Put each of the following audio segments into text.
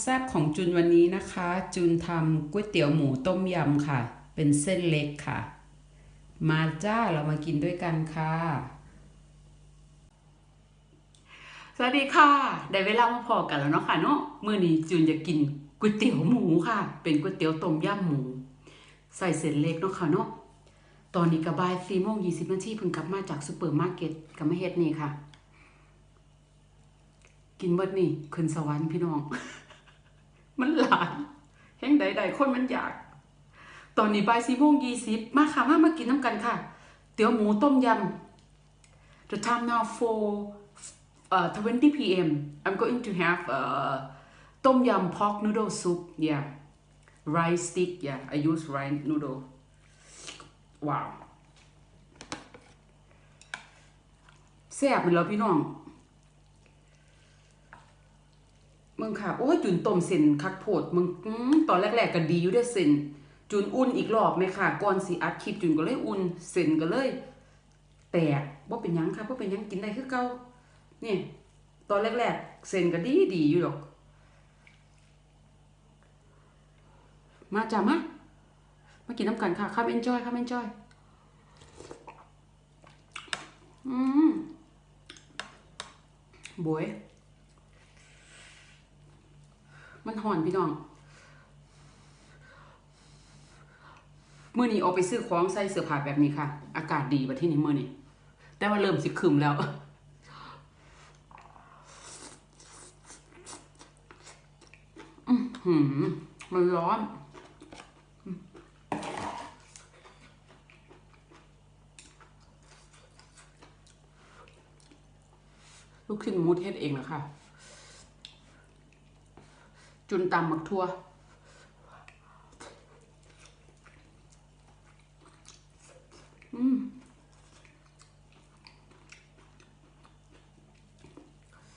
แซ่บของจุนวันนี้นะคะ จุนทำก๋วยเตี๋ยวหมูต้มยำค่ะ เป็นเส้นเล็กค่ะ มาจ้าเรามากินด้วยกันค่ะ สวัสดีค่ะ ได้เวลามาพอกันแล้วเนาะค่ะเนาะมื้อนี้จูนจะกินก๋วยเตี๋ยวหมูค่ะ เป็นก๋วยเตี๋ยวต้มยำหมู ใส่เส้นเล็กเนาะค่ะเนาะตอนนี้ก็บ่าย4โมง20นาทีเพิ่งกลับมาจากซูเปอร์มาร์เก็ตก็มาเฮ็ดนี่ค่ะ กินเบิดนี่ขึ้นสวรรค์พี่น้อง มันหลายแห่งใดๆคนมันอยาก ตอนนี้บ่าย4โมง20มาค่ะมามากินน้ำกันค่ะ เตี๋ยวหมูต้มยำ The time now for uh, 20 p.m. I'm going to have uh, tom yum pork noodle soup. Yeah, rice stick. Yeah, I use rice noodle. Wow. แซ่บเหมือนเราพี่น้อง มึงค่ะโอ้ยจุนต้มเส้นคักโพดมึงอื้ตอนแรกๆก็ดีอยู่ได้เส้นจุนอุ่นอีกรอบไหมค่ะก่อนสิอัดคลิปจุนก็เลยอุ่นเส้นก็เลย แตกว่าเป็นยังค่ะว่าเป็นยังกินได้คือเก่านี่ตอนแรกๆเส้นก็ดีดีอยู่หรอก มาจ้ามามากินน้ำกันค่ะข้ามเอนจอยข้ามเอนจอยอืมบวย มันห่อนพี่น้อง มื่อนี้ออกไปซื้อของใส่เสื้อผ้าแบบนี้ค่ะ อากาศดีประที่นี้มื่อนี้แต่ว่าเริ่มสิครึมแล้วอือหือมันร้อน ลูกชิ้นมูเทศเองนะคะ จุนตำหมักทั่ว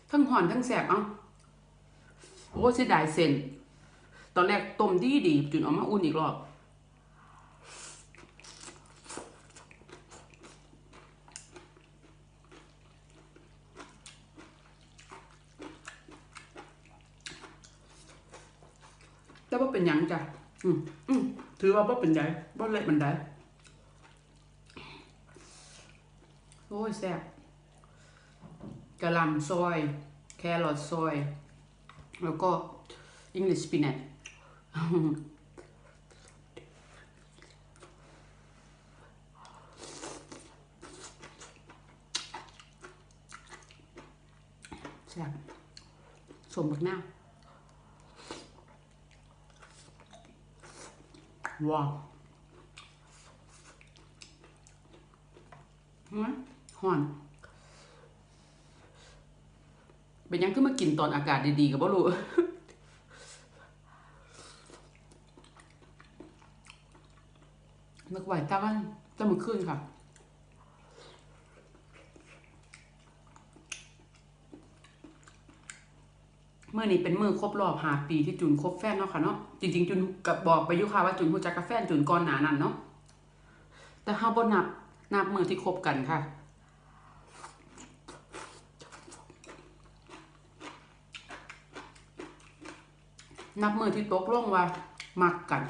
ทั้งห่อนทั้งแสบเอ้าโอ้เสียดายเส้นตอนแรกต้มดีดีจุนเอามาอุ่นอีกรอบ แต่ว่าเป็นยังจ้ะอืมอืมถือว่าบ่เป็นไดบ่เละมันไดโอ้ยแซ่บกะหล่ำซอย แครอทซอย แล้วก็ English spinach แซ่บสมบักหน้า วว้าวห่อนเป็นยังขึ้นมากินตอนอากาศดีๆกับบ่รู้นึกไหวตาวันตะมือขึ้นค่ะ เมื่อนี้เป็นมือครบรอบหาปีที่จุนคบแฟนเนาะค่ะเนาะจริงๆจุนกับบอกไปยุค่ะว่าจุนรู้จักกับแฟนจุนก่อนหนานั้นเนาะแต่เฮาบ่นับนับมือที่คบกันค่ะนับมือที่ตกลงว่ามักกัน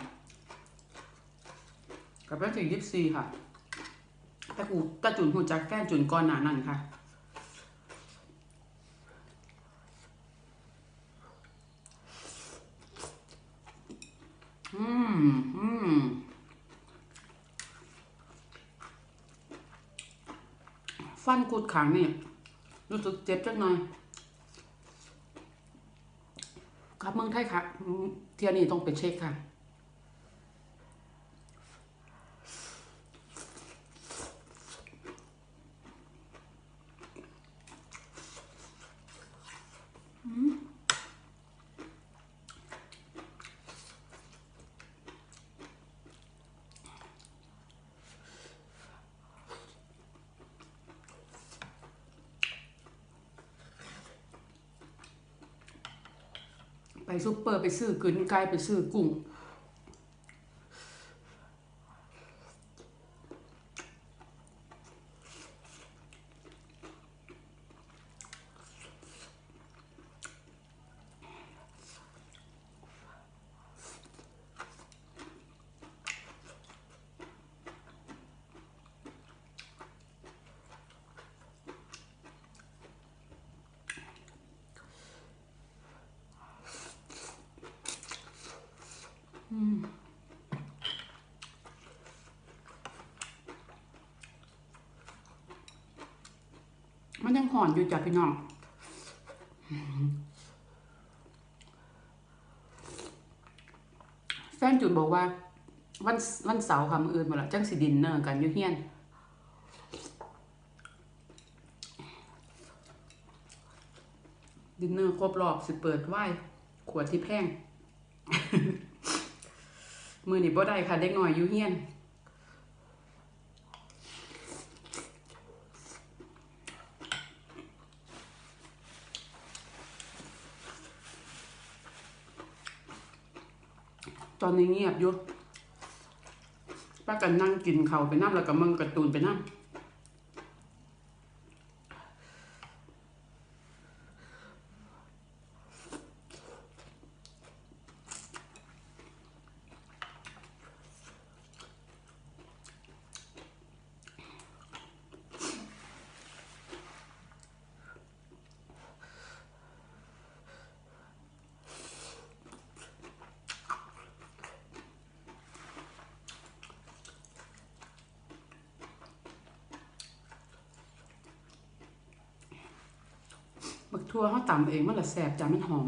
กับวันที่ยี่สิบสี่ค่ะแต่กูตาจุนหูจักแฟนจุนก่อนหนานั่นค่ะ อืมอืมฟันกูดขังนี่รู้สึกเจ็บจังหน่อยครับเมืองไทยค่ะ เที่ยนี้ต้องไปเช็คค่ะ ไป ซุปเปอร์ไปซื้อกินไก่ไปซื้อกุ้ง มันยังห่อนอยู่จ้ะพี่น้องแฟนจุนบอกว่า วันวันเสาร์ค่ะมืออื่นมาละจังสิดินเนอร์กันอยู่เฮียนดินเนอร์ครบรอบสิเปิดไหว้ขวดที่แพง มือนี่บ่ได้ค่ะ เด็กหน่อยอยู่เฮียนตอนนี้เงียบอยู่ป้ากันนั่งกินเขาไปนั่งแล้วก็มึงกระตูนไปนั่ง บักทั่วเขาตำเองมันละแสบจ้ะมันหอม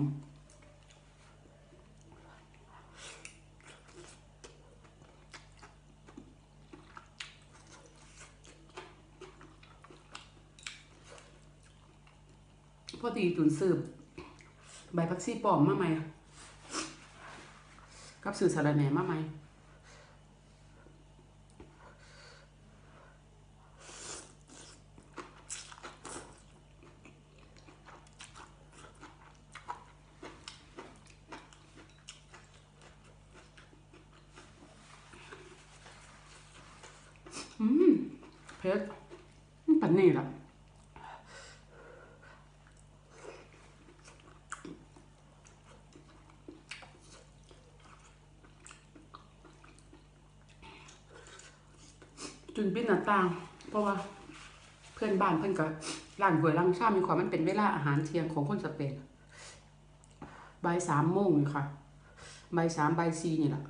พอดีตุนสืบใบพักซี่ปลอมมาไหมกับสื่อสารแหน่มาไหม เพชรมันปันนี่ละจุนปิดหน้าต่าง เพราะว่า เพื่อนบ้านเพื่อนกับร้านหวยร้านชามีความมันเป็นเวลาอาหารเที่ยงของคนสเปนบ่ายสามโมงนี่ค่ะบ่ายสามบ่ายสี่นี่แหละ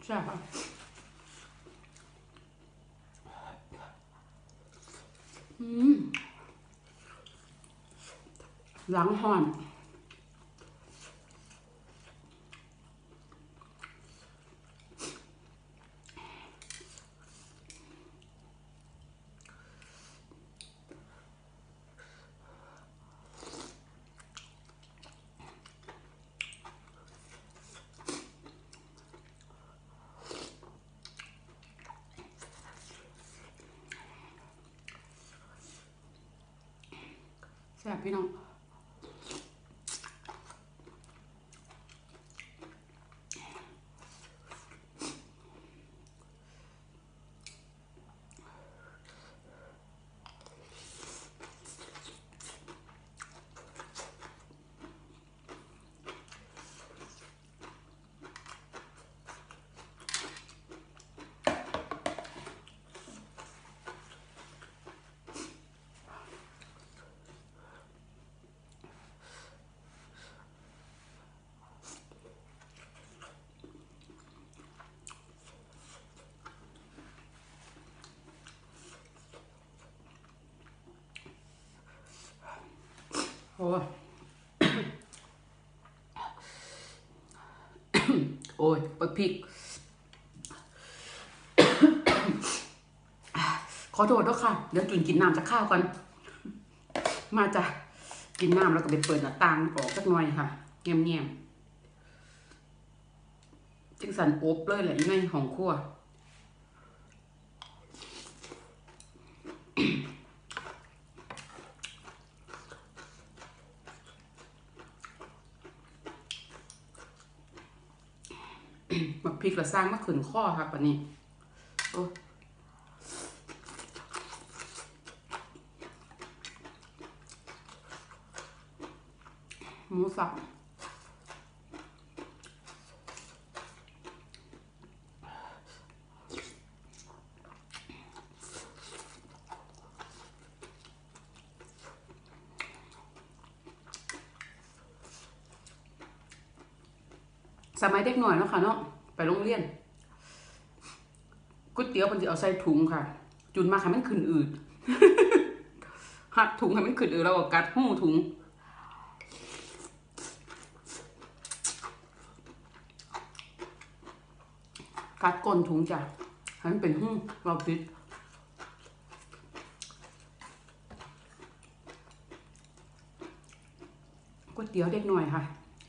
ใช่ค่ะหลังห่อน แซ่ โอ้ยโอ้ยปักพริก ขอโทษด้วยค่ะ เดี๋ยวจุนกินน้ำจะข้าวก่อน มาจ้ะ กินน้ำแล้วก็ไปเปิดหน้าต่างออกสักหน่อยค่ะเงียบๆจังสันอบเลยแหละอีในของครัว พริกละสร้างมะขืนข้อครับวันนี้หมูสับสมัยเด็กหน่อยเนาะค่ะเนาะ โรงเรียนก๋วยเตี๋ยวมันจะเอาใส่ถุงค่ะ จุนมาให้มันขึ้นอืดหัดถุงให้มันขึ้นอืดแล้วก็กัดหูถุงกัดก้นถุงจ้ะให้มันเป็นหูเราปิดก๋วยเตี๋ยวเด็กหน่อยค่ะ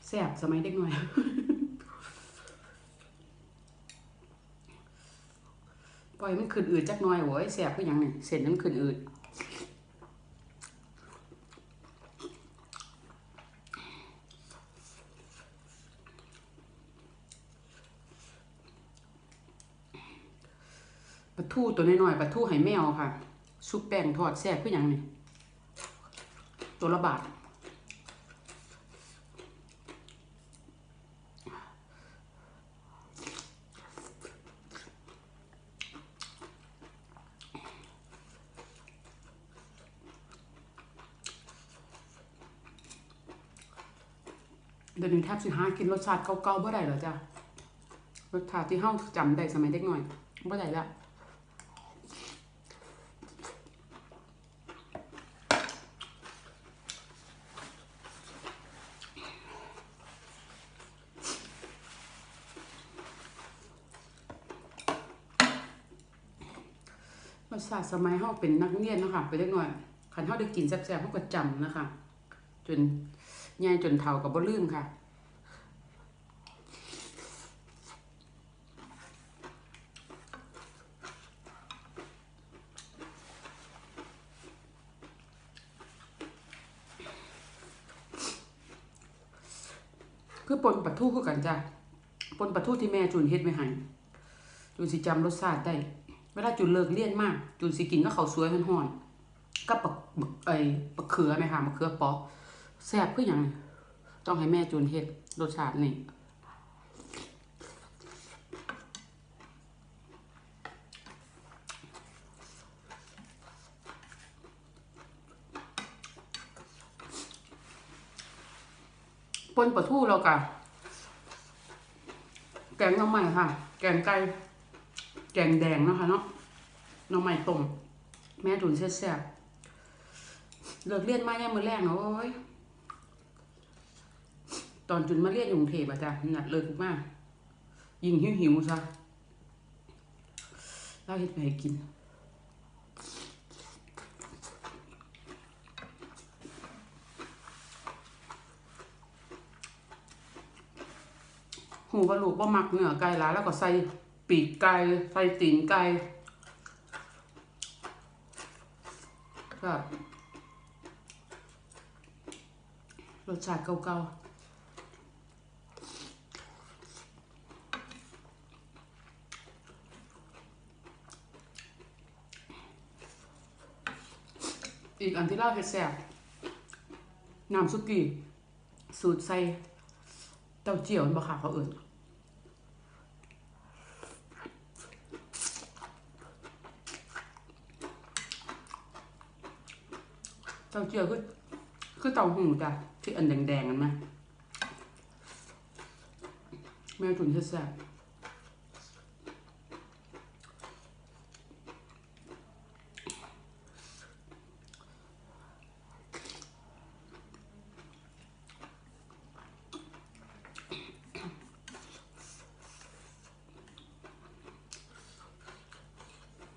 แซ่บสมัยเด็กหน่อย ล่อยมันขึ้นอืดจักหน่อยโว้ยแซ่บคือหยังนี่เส้นมันขึ้นอืดปลาทูตัวน้อยๆปลาทูไห่แมวค่ะซุปแป้งทอดแซ่บคือหยังนี่ตัวละบาท ดี๋ยวนี้แทบสิหากินรสชาติเก่าๆบ่ได้แล้วจ้ะรสชาติที่เฮาจำได้สมัยเด็กหน้อยบ่ได้แล้วรสชาติสมัยเฮาเป็นนักเรียนนะคะเป็นเด็กน้อยคันเฮาได้กินแซ่บๆเฮาก็จำนะคะ จน ใหญ่จนเฒ่าก็บ่ลืมค่ะคือปนปลาทูคือกันจ้ะปนปลาทูที่แม่จูนเฮ็ดไว้ให้จูนสิจำรสชาติได้เวลาจูนเลิกเรียนมากจูนสิกินก็ข้าวสวยฮ้อนๆกับปักบักไอ้ปักเขือไหมคะมะเขือปอก แซ่บคือหยังต้องให้แม่จูนเฮ็ดรสชาตินี่ปนปลาทูแล้วกะแกงน้ำใหม่ค่ะ แกงไก่แกงแดงนะคะเนาะน้ำใหม่ต้มแม่จุนแซ่บเลิกเรียนมาเนี่ยมือแรกเนาะโอ้ย อนจุนมาเรียนอยู่กรุงเทพอะจ้ะหนัดเลิกมากยิงหิวหิวซะเราเฮ็ดไปให้กินหูกระลูกบ่มักเนื้อไก่หลาแล้วก็ใส่ปีกไก่ใส่ตีนไก่ครับรสชาติเก่าๆ อีกอันที่เล่าเฮ็ดแซ่บน้ำซุกี้สูตรใส่เต้าเจี้ยวนี่บ่ค่ะเขาเอิ่นเต้าเจี้ยวคือคือเต้าหูจ้ะที่อันแดงๆกันไหมแม่จุนแซ่บ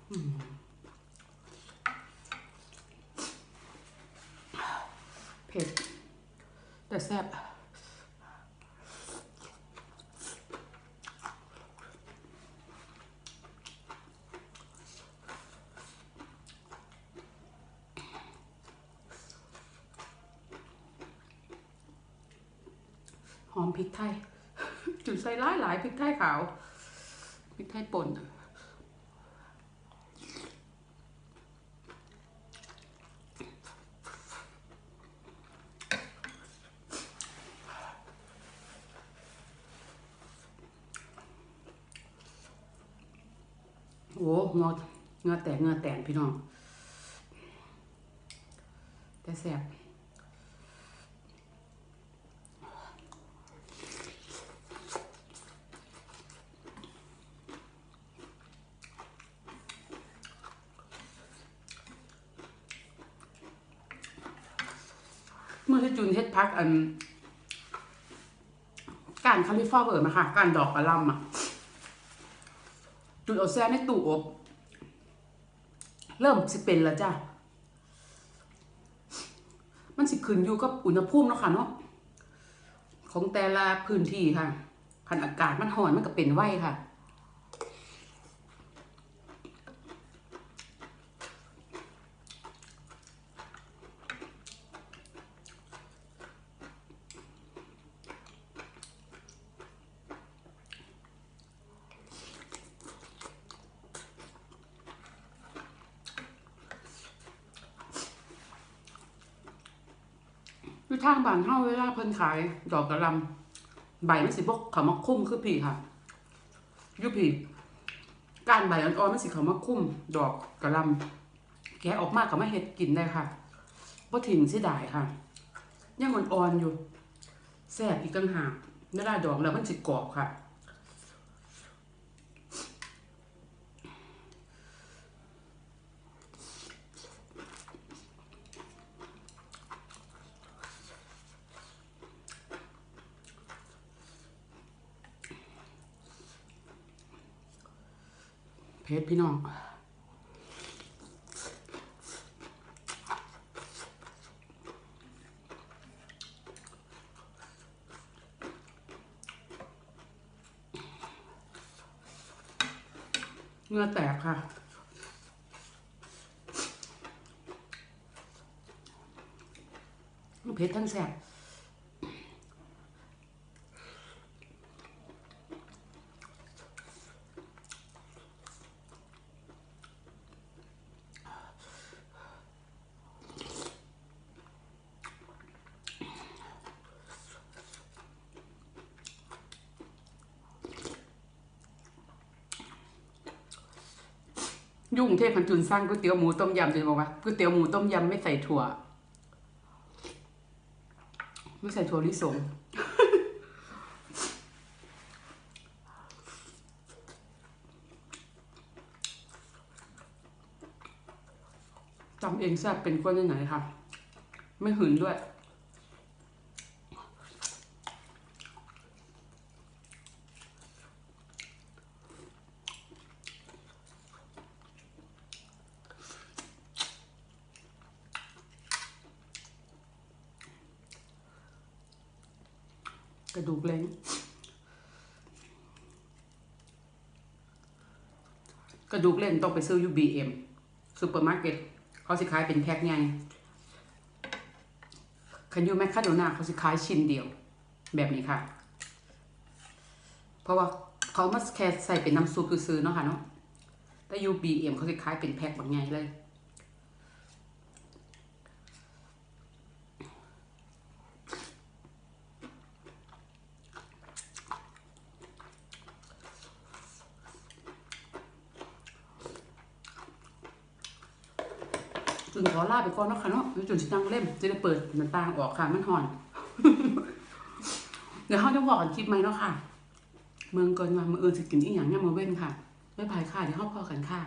เผ็ด แต่แซ่บหอมพริกไทยจุดใส่หลายหลายๆพริกไทยขาวพริกไทยป่น โอ้เงาเงาแตกเงาแตนพี่น้อง แต่แสบเมื่อที่จุนเฮ็ดพักอันการคาลิฟอร์เวอร์มาค่ะการดอกกระลำอะ จุดเอาแซ่ในตู้อบ เริ่มสิเป็นแล้วจ้ะ มันสิขึ้นอยู่กับอุณหภูมิเนาะค่ะเนาะของแต่ละพื้นที่ค่ะคันอากาศมันห่อนมันก็เป็นไว้ค่ะ อยู่ทางบ้านเฮาเวลาเพิ่นขาย ดอกกระลำใบมันสิบกเขามาคุ้มคือผีค่ะยุผีการใบอ่อนๆมันสิเขามาคุ้มดอกกระลำแกะออกมาก็มาเห็ดกินได้ค่ะบ่ถิ่นเสิดายค่ะยังอ่อนๆอยู่แซ่บอีกต่างหากเวลาดอกแล้วมันสิกรอบค่ะ เพชรพี่น้องเงื่อแตกค่ะ เพชรทั้งแสบ ยุ่งเทพพันจุนสร้างก๋วยเตี๋ยวหมูต้มยำจะบอกว่าก๋วยเตี๋ยวหมูต้มยำไม่ใส่ถั่ว ไม่ใส่ถั่วลิสงจำเองแซ่บเป็นกล้วยไหนค่ะ ไม่หืนด้วย กระดูกเล้งกระดูกเล่นต้องไปซื้อยูบีเอ็มซูเปอร์มาร์เก็ตเขาสิขายเป็นแพ็คไงคันยูแมคคาโดนาเขาสิขายชิ้นเดียว แบบนี้ค่ะ เพราะว่าเขามาแค่ใส่เป็นน้ำซุปซื้อเนาะค่ะเนาะแต่ยูบีเอ็มเขาสิขายเป็นแพ็คแบบไงเลย จุนขอลา ไปก่อนเนาะค่ะเนาะเดี๋ยวจุนสินั่งเล่มจะได้เปิดหน้าต่างออกค่ะ มันห่อน เดี๋ยวเขาจะบอกกันคลิปไหมเนาะค่ะ เมืองเกินมาเมืองอื่นสิกินอีกอย่างเนี่ยมือเว้นค่ะ ไม่พายค่ะเดี๋ยวเขาพอกันค่ะ